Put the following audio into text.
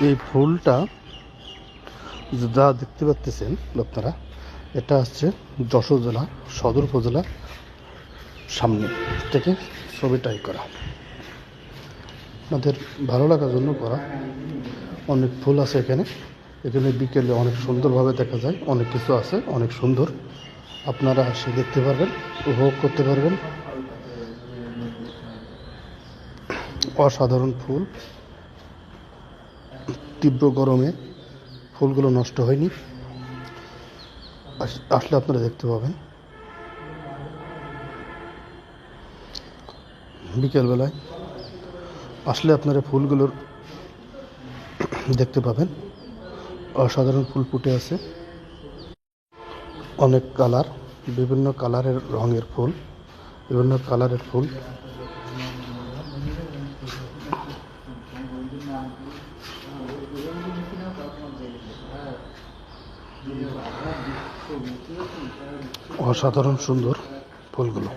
এই ফুলটা যা দেখতে পাচ্তেছেন আপনারা, এটা হচ্ছে যশোর জেলা, সদর উপজেলা সামনে থেকে ছবিটাই করা। আপনাদের ভালো লাগার জন্য করা। অনেক ফুল আছে এখানে। এখানে বিকেলে অনেক সুন্দরভাবে দেখা যায়। অনেক কিছু আছে, অনেক সুন্দর। আপনারা এসে দেখতে পারবেন, উপভোগ করতে পারবেন। অসাধারণ ফুল। তীব্র গরমে ফুলগুলো নষ্ট হয়নি। আস- আসলে আপনারা দেখতে পাবেন। বিকেলবেলায় আসলে আপনারা ফুলগুলোর দেখতে পাবেন। অসাধারণ ফুল ফুটে আছে। অনেক কালার, বিভিন্ন কালারের রঙের ফুল, বিভিন্ন কালারের ফুল। অসাধারণ সুন্দর ফুলগুলো।